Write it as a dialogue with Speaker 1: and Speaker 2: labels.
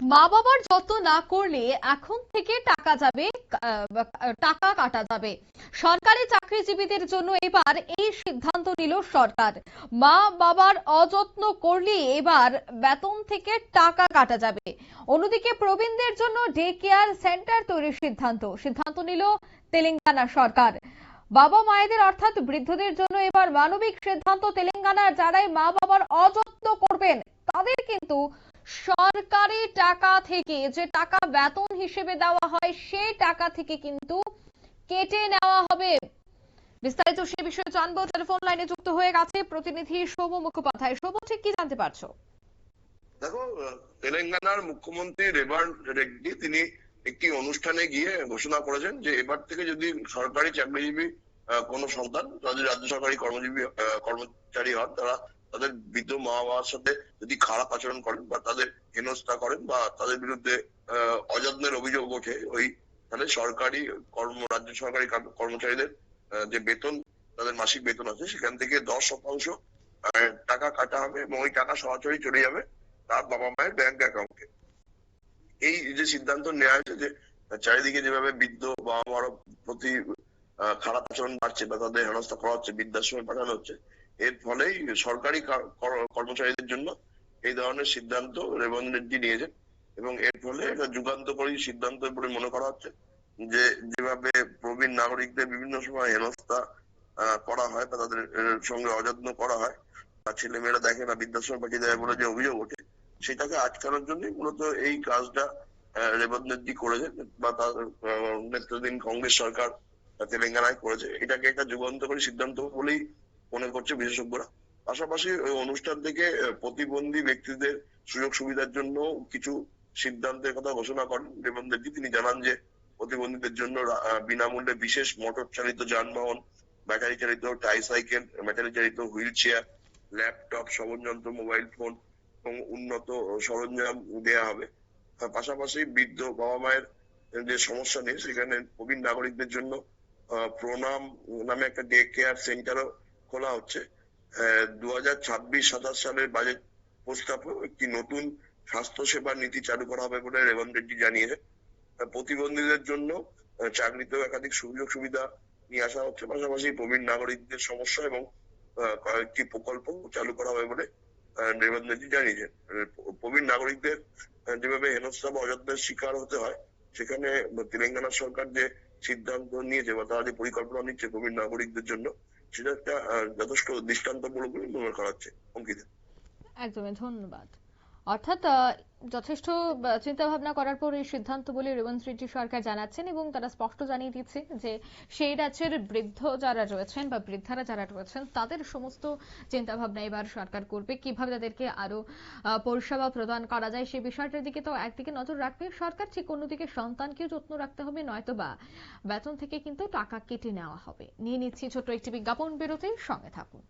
Speaker 1: মা বাবার যত্ন না করলে এখন থেকে টাকা যাবে টাকা কাটা যাবে। সরকারি চাকরিজীবীদের জন্য এবার এই সিদ্ধান্ত নিল সরকার। মা বাবার অযত্ন করলে এবার বেতন থেকে টাকা কাটা যাবে। অন্যদিকে প্রবীণদের জন্য ডে কেয়ার সেন্টার তৈরির সিদ্ধান্ত। সিদ্ধান্ত নিল তেলেঙ্গানা সরকার। বাবা মায়েদের অর্থাৎ বৃদ্ধদের জন্য এবার মানবিক সিদ্ধান্ত তেলেঙ্গানার যারাই মা বাবার অযত্ন করবেন, তাদের কিন্তু সরকারি টাকা থেকে যে টাকা বেতন হিসেবে দেওয়া হয়, সেই টাকা থেকে কিন্তু কেটে নেওয়া হবে। বিস্তারিত সে বিষয়ে জানব। টেলিফোন লাইনে যুক্ত হয়ে গেছে প্রতিনিধি সৌম মুখোপাধ্যায়। সৌম ঠিক কি জানতে পারছ?
Speaker 2: দেখো, তেলেঙ্গানার মুখ্যমন্ত্রী রেবান রেড্ডি, তিনি একটি অনুষ্ঠানে গিয়ে ঘোষণা করেছেন যে, এবার থেকে যদি সরকারি চাকরিজীবী কোনো সন্তান রাজ্য সরকারি কর্মজীবী কর্মচারী হন, তারা তাদের বৃদ্ধ মা বাবার সাথে যদি খারাপ আচরণ করেন বা তাদের হেনস্থা করেন বা তাদের বিরুদ্ধে অযত্নের অভিযোগ ওঠে, ওই তাহলে সরকারি কর্ম, রাজ্য সরকারি কর্মচারীদের যে বেতন, তাদের মাসিক বেতন আছে, সেখান থেকে দশ শতাংশ টাকা কাটা হবে এবং ওই টাকা সরাসরি চলে যাবে তার বাবা মায়ের ব্যাংক অ্যাকাউন্টে এই যে সিদ্ধান্ত নেওয়া হয়েছে যে, চারিদিকে যেভাবে বৃদ্ধ বাবা মার প্রতি খারাপ আচরণ বাড়ছে বা তাদের হেনস্থা করা হচ্ছে, বৃদ্ধাশ্রমে পাঠানো হচ্ছে এর ফলেই সরকারি কর্মচারীদের জন্য এই ধরনের সিদ্ধান্ত রেবন্ত রেড্ডি নিয়েছেন এবং এর ফলে এটা যুগান্তকারী সিদ্ধান্ত বলে মনে করা হচ্ছে যে যেভাবে প্রবীণ নাগরিকদের বিভিন্ন সময় হেনস্থা করা হয় বা তাদের সঙ্গে অযত্ন করা হয় বা ছেলে মেয়েরা দেখে না বৃদ্ধাশ্রম পাঠিয়ে দেয় বলে যে অভিযোগ ওঠে সেটাকে আটকানোর জন্যই মূলত এই কাজটা আহ, রেবন্ত রেড্ডি করেছেন বা তার নেতৃত্বাধীন কংগ্রেস সরকার তেলেঙ্গানায় করেছে। এটাকে একটা যুগান্তকারী সিদ্ধান্ত বলেই মনে করছে বিশেষজ্ঞরা। পাশাপাশি ওই অনুষ্ঠান থেকে প্রতিবন্ধী ব্যক্তিদের সুযোগ সুবিধার জন্য কিছু সিদ্ধান্তের কথা ঘোষণা করেন রেবন্ত তিনি জানান যে, প্রতিবন্ধীদের জন্য বিনামূল্যে বিশেষ মোটর চালিত যানবাহন ব্যাটারি চালিত ট্রাইসাইকেল ব্যাটারি চালিত হুইল চেয়ার, ল্যাপটপ শ্রবণযন্ত্র মোবাইল ফোন এবং উন্নত সরঞ্জাম দেয়া হবে। পাশাপাশি বৃদ্ধ বাবা মায়ের যে সমস্যা নেই সেখানে প্রবীণ নাগরিকদের জন্য প্রণাম নামে একটা ডে কেয়ার সেন্টারও খোলা হচ্ছে। দু হাজার ছাব্বিশ সাতাশ সালের বাজেট প্রস্তাবে একটি নতুন স্বাস্থ্য সেবা নীতি চালু করা হবে বলে রেবন্ত রেড্ডি জানিয়েছে প্রতিবন্ধীদের জন্য চাকরিতেও একাধিক সুযোগ সুবিধা নিয়ে আসা হচ্ছে। পাশাপাশি প্রবীণ নাগরিকদের সমস্যা এবং কয়েকটি প্রকল্প চালু করা হবে বলে রেবন্ত রেড্ডি জানিয়েছেন। প্রবীণ নাগরিকদের যেভাবে হেনস্থা বা অযত্নের শিকার হতে হয়, সেখানে তেলেঙ্গানা সরকার যে সিদ্ধান্ত নিয়েছে বা তারা যে পরিকল্পনা নিচ্ছে প্রবীণ নাগরিকদের জন্য সেটা একটা যথেষ্ট দৃষ্টান্তমূলক বলে মনে করা হচ্ছে। অঙ্কিতা।
Speaker 1: একদমই ধন্যবাদ। অর্থাৎ যথেষ্ট চিন্তা ভাবনা করার পর এই সিদ্ধান্ত বলে রেবন্ত রেড্ডি সরকার জানাচ্ছেন এবং তারা স্পষ্ট জানিয়ে দিচ্ছে যে সেই রাজ্যের বৃদ্ধ যারা রয়েছেন বা বৃদ্ধারা যারা রয়েছেন, তাদের সমস্ত চিন্তা ভাবনা এবার সরকার করবে। কীভাবে তাদেরকে আরও পরিষেবা প্রদান করা যায় সেই বিষয়টার দিকে তো একদিকে নজর রাখবে। সরকার ঠিক অন্যদিকে সন্তানকেও যত্ন রাখতে হবে, নয়তো বা বেতন থেকে কিন্তু টাকা কেটে নেওয়া হবে। নিয়ে নিচ্ছি ছোট্ট একটি বিজ্ঞাপন, বিরতির সঙ্গে থাকুন।